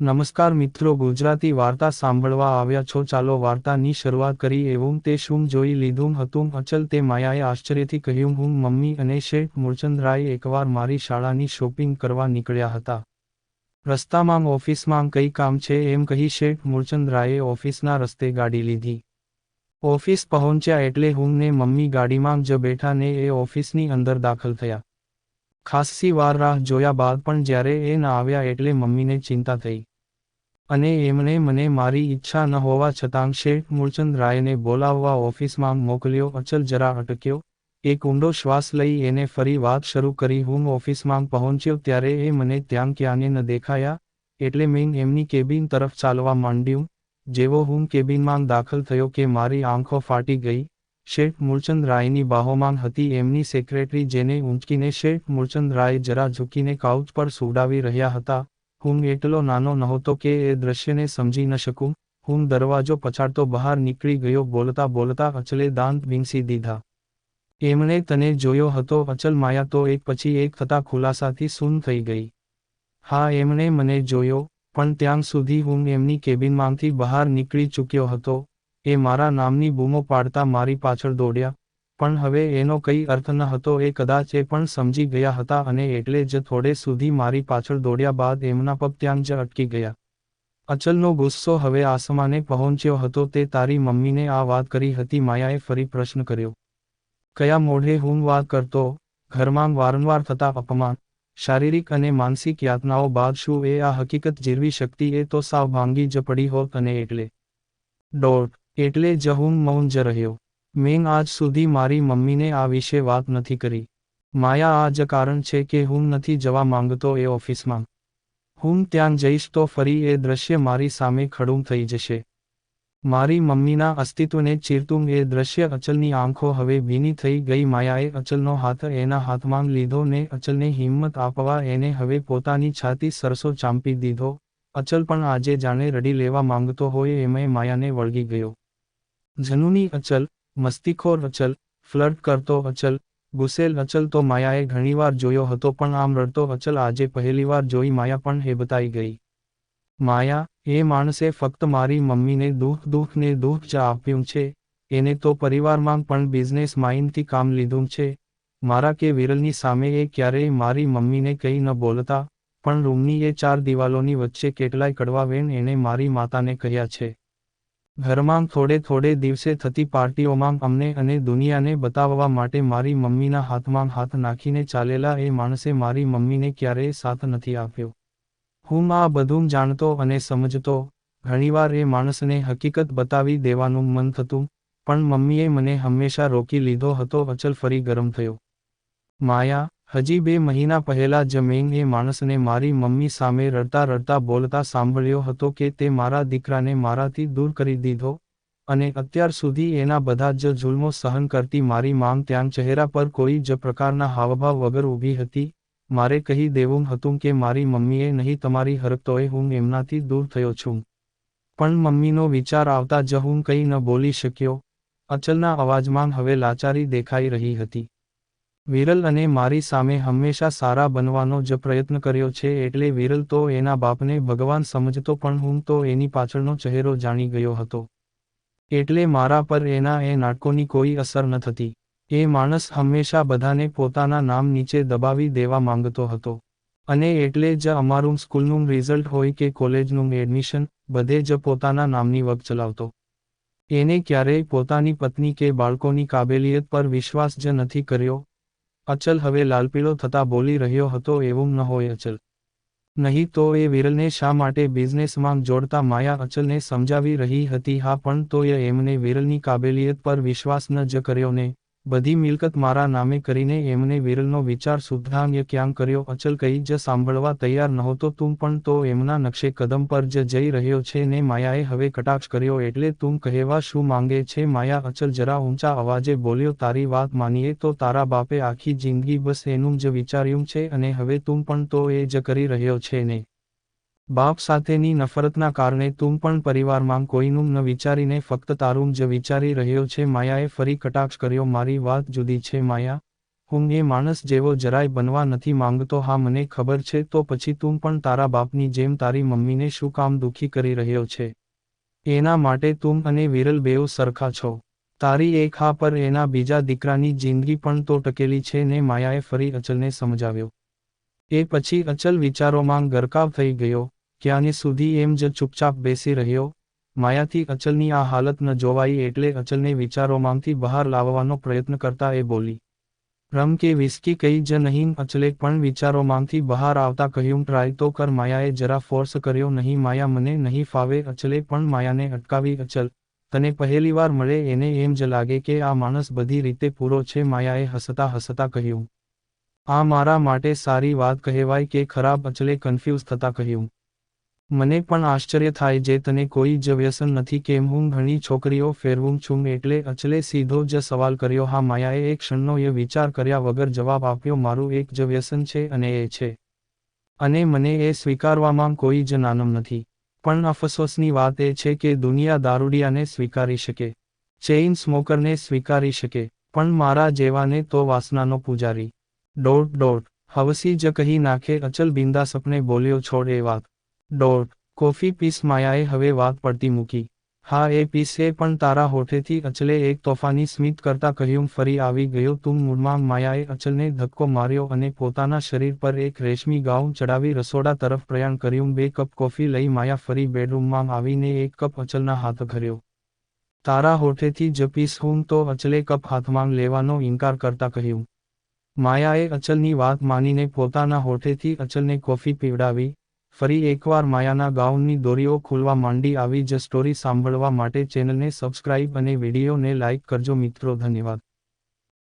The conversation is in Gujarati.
નમસ્કાર મિત્રો, ગુજરાતી વાર્તા સાંભળવા આવ્યા છો. ચાલો વાર્તાની શરૂઆત કરી એવું તે શું જોઈ લીધું હતું અચલ તે માયાએ આશ્ચર્યથી કહ્યું, હું મમ્મી અને શેઠ મૂળચંદરાય એકવાર મારી શાળાની શોપિંગ કરવા નીકળ્યા હતા. રસ્તામાં ઓફિસમાં કઈ કામ છે એમ કહી શેઠ મૂળચંદરાયે ઓફિસના રસ્તે ગાડી લીધી. ઓફિસ પહોંચ્યા એટલે હું ને મમ્મી ગાડીમાં જ બેઠા ને એ ઓફિસની અંદર દાખલ થયા. ખાસ્સી વાર રાહ જોયા બાદ પણ જ્યારે એ ન આવ્યા એટલે મમ્મીને ચિંતા થઈ. અને એમણે મને મારી ઈચ્છા ન હોવા છતાં શેઠ મૂળચંદ રાયને બોલાવવા ઓફિસમાં મોકલ્યો. અચલ જરા અટક્યો. એક ઊંડો શ્વાસ લઈ એને ફરી વાત શરૂ કરી. હું ઓફિસમાં પહોંચ્યો ત્યારે એ મને ત્યાં ક્યાંને ન દેખાયા, એટલે મેં એમની કેબિન તરફ ચાલવા માંડ્યું. જેવો હું કેબિનમાં દાખલ થયો કે મારી આંખો ફાટી ગઈ, શેઠ મૂળચંદ રાયની બાહોમાં હતી એમની સેક્રેટરી જેને ઊંચકીને શેઠ મૂળચંદ રાય જરા ઝૂકીને કાઉચ પર સુવડાવી રહ્યા હતા. હું એટલો નાનો નહોતો કે એ દ્રશ્યને સમજી ન શકું. હું દરવાજો પછાડતો બહાર નીકળી ગયો, બોલતા બોલતા અચલે દાંત વીંસી દીધા. એમણે તને જોયો હતો, અચલ માયા તો એક પછી એક થતા ખુલાસાથી સૂન થઈ ગઈ. હા, એમણે મને જોયો, પણ ત્યાં સુધી હું એમની કેબિનમાંથી બહાર નીકળી ચૂક્યો હતો. એ મારા નામની બૂમો પાડતા મારી પાછળ દોડ્યા. પણ હવે એનો કઈ અર્થ ન હતો, એ કદાચ એ પણ સમજી ગયા હતા અને એટલે જ થોડે સુધી મારી પાછળ દોડ્યા બાદ એમના પગ ત્યાં જ અટકી ગયા. અચલનો ગુસ્સો હવે આસમાને પહોંચ્યો હતો, તે તારી મમ્મીને આ વાત કરી હતી, માયાએ ફરી પ્રશ્ન કર્યો. કયા મોઢે હું વાત કરતો? ઘરમાં વારંવાર થતા અપમાન, શારીરિક અને માનસિક યાતનાઓ બાદ શું એ આ હકીકત જીરવી શકતી? એ તો સાવ ભાંગી જ પડી હોત અને એટલે. ડોટ એટલે જ હું મૌન જ રહ્યો. મેં આજ સુધી મારી મમ્મીને આ વિશે વાત નથી કરી. માયા આ જ કારણ છે કે હું નથી જવા માંગતો એ ઓફિસમાં. હું ત્યાં જઈશ તો ફરી એ દ્રશ્ય મારી સામે ખડું થઈ જશે. મારી મમ્મીના અસ્તિત્વને ચીરતું એ દ્રશ્ય અચલની આંખો હવે ભીની થઈ ગઈ. માયાએ અચલનો હાથ એના હાથમાં લીધો ને અચલને હિંમત આપવા એને હવે પોતાની છાતી સરસો ચાંપી દીધો. અચલ પણ આજે જાણે રડી લેવા માંગતો હોય એમય માયાને વળગી ગયો. જનુની અચલ મસ્તીખોર અચલ, ફ્લર્ટ કરતો અચલ, ગુસેલ અચલ તો માયાએ ઘણીવાર જોયો હતો પણ આમ રડતો અચલ આજે પહેલીવાર જોઈ માયા પણ હેબતાઈ ગઈ. માયા, એ માણસે ફક્ત મારી મમ્મીને દુઃખ દુઃખ ને દુઃખ જ આપ્યું છે, એને તો પરિવારમાં પણ બિઝનેસ માઇન્ડથી કામ લીધું છે, મારા કે વિરલની સામે એ ક્યારેય મારી મમ્મીને કંઈ ન બોલતા, પણ રૂમની એ ચાર દિવાલોની વચ્ચે કેટલાય કડવા વેણ એણે મારી માતાને કહ્યા છે. ઘરમાં થોડે થોડે દિવસે થતી પાર્ટીઓમાં અમને અને દુનિયાને બતાવવા માટે મારી મમ્મીના હાથમાં હાથ નાખીને ચાલેલા એ માણસે મારી મમ્મીને ક્યારેય સાથ નથી આપ્યો. હું આ બધું જાણતો અને સમજતો, ઘણીવાર એ માણસને હકીકત બતાવી દેવાનું મન થતું, પણ મમ્મીએ મને હંમેશા રોકી લીધો હતો, અચલ ફરી ગરમ થયો. માયા હજી બે મહિના પહેલા જ મેં માણસને મારી મમ્મી સામે રડતા રડતા બોલતા સાંભળ્યો હતો કે તે મારા દીકરાને મારાથી દૂર કરી દીધો અને અત્યાર સુધી એના બધા જ જુલ્મો સહન કરતી મારી માંગ ત્યાં ચહેરા પર કોઈ જ પ્રકારના હાવભાવ વગર ઊભી હતી. મારે કહી દેવું હતું કે મારી મમ્મીએ નહીં, તમારી હરકતોએ હું એમનાથી દૂર થયો છું. પણ મમ્મીનો વિચાર આવતા જ હું કંઈ ન બોલી શક્યો. અચલના અવાજમાં હવે લાચારી દેખાઈ રહી હતી. વિરલ અને મારી સામે હંમેશા સારા બનવાનો જ પ્રયત્ન કર્યો છે એટલે વિરલ તો એના બાપને ભગવાન સમજતો પણ હું તો એની પાછળનો ચહેરો જાણી ગયો હતો. એટલે મારા પર એના એ નાટકોની કોઈ અસર ન થતી. એ માણસ હંમેશા બધાને પોતાના નામ નીચે દબાવી દેવા માંગતો હતો. અને એટલે જ અમારું સ્કૂલનું રિઝલ્ટ હોય કે કોલેજનું એડમિશન, બધે જ પોતાના નામની વગ ચલાવતો. એને ક્યારેય પોતાની પત્ની કે બાળકોની કાબેલિયત પર વિશ્વાસ જ નથી કર્યો અચલ હવે લાલપીળો થતા બોલી રહ્યો હતો, એવું ન હોય અચલ. નહીં તો એ વિરલને શા માટે બિઝનેસમાં જોડતા માયા અચલને સમજાવી રહી હતી? હા, પણ તોય એમને વિરલની કાબેલિયત પર વિશ્વાસ ન જ કર્યો ને. બધી મિલકત મારા નામે કરીને એમને વિરલનો વિચાર શુદ્ધાંગ્ય ક્યાં કર્યો. અચલ કઈ જ સાંભળવા તૈયાર નહોતો તું, પણ તો એમના નકશે કદમ પર જ જઈ રહ્યો છે ને માયાએ હવે કટાક્ષ કર્યો એટલે તું કહેવા શું માંગે છે? માયા અચલ જરા ઊંચા અવાજે બોલ્યો, તારી વાત માનીએ તો તારા બાપે આખી જિંદગી બસ એનું જ વિચાર્યું છે અને હવે તું પણ તો એ જ કરી રહ્યો છે ને બાપ સાથેની નફરતના કારણે તું પણ પરિવારમાં કોઈનું ન વિચારીને ફક્ત તારું જ વિચારી રહ્યો છે, માયાએ ફરી કટાક્ષ કર્યો, મારી વાત જુદી છે, માયા. હું એ માણસ જેવો જરાય બનવા નથી માંગતો. હા, મને ખબર છે, તો પછી તું પણ તારા બાપની જેમ તારી મમ્મીને શું કામ દુખી કરી રહ્યો છે? એના માટે તું અને વિરલ બેઉ સરખા છો. તારી એક હા પર એના બીજા દીકરાની જિંદગી પણ તો ટકેલી છે, ને માયાએ ફરી અચલને સમજાવ્યો. એ પછી અચલ વિચારોમાં ગરકાવ થઈ ગયો. ક્યાંને સુધી એમ જ ચૂપચાપ બેસી રહ્યો? માયાથી અચલની આ હાલત ન જોવાઈ એટલે અચલને વિચારોમાંથી બહાર લાવવાનો પ્રયત્ન કરતા એ બોલી, રમ કે વિસ્કી કઈ જ નહીં, અચલે પણ વિચારોમાંથી બહાર આવતા કહ્યું, ટ્રાય તો કર, માયાએ જરા ફોર્સ કર્યો નહીં, માયા મને નહીં ફાવે, અચલે પણ માયાને અટકાવી, અચલ, તને પહેલીવાર મળે એને એમ જ લાગે કે આ માણસ બધી રીતે પૂરો છે, માયાએ હસતા હસતા કહ્યું. આ મારા માટે સારી વાત કહેવાય કે ખરાબ, અચલે કન્ફ્યુઝ થતા કહ્યું. મને પણ આશ્ચર્ય થાય જે તને કોઈ જ વ્યસન નથી કેમ હું ઘણી છોકરીઓ ફેરવું છું એટલે અચલે સીધો જ સવાલ કર્યો, હા માયાએ એક ક્ષણનો એ વિચાર કર્યા વગર જવાબ આપ્યો, મારું એક જ વ્યસન છે અને એ છે. અને મને એ સ્વીકારવામાં કોઈ જ નાનમ નથી. પણ અફસોસની વાત એ છે કે દુનિયા દારૂડિયાને સ્વીકારી શકે. ચેઇન સ્મોકરને સ્વીકારી શકે. પણ મારા જેવાને તો વાસનાનો પૂજારી. Dot dot. હવસી જ કહી નાખે, અચલ બિંદા સપને બોલ્યો, છોડ એ વાત. ડોટ કોફી પીસ માયાએ હવે વાત પડતી મૂકી. હા, એ પીસ પણ તારા હોઠેથી અચલે એક તોફાની સ્મિત કરતા કહ્યું, ફરી આવી ગયો તું મૂળમાં. માયાએ અચલને ધક્કો માર્યો અને પોતાના શરીર પર એક રેશમી ગાઉન ચડાવી રસોડા તરફ પ્રયાણ કર્યું. બે કપ કોફી લઈ માયા ફરી બેડરૂમમાં આવીને એક કપ અચલના હાથ ઘર્યો તારા હોઠેથી જ પીસ હું તો અચલે કપ હાથમાં લેવાનો ઇનકાર કરતા કહ્યું. માયાએ અચલની વાત માનીને પોતાના હોઠેથી અચલને કોફી પીવડાવી. ફરી એકવાર માયાના ગાઉનની દોરીઓ ખુલવા માંડી આવી જ સ્ટોરી સાંભળવા માટે ચેનલને સબસ્ક્રાઇબ અને વિડીયોને લાઇક કરજો મિત્રો, ધન્યવાદ.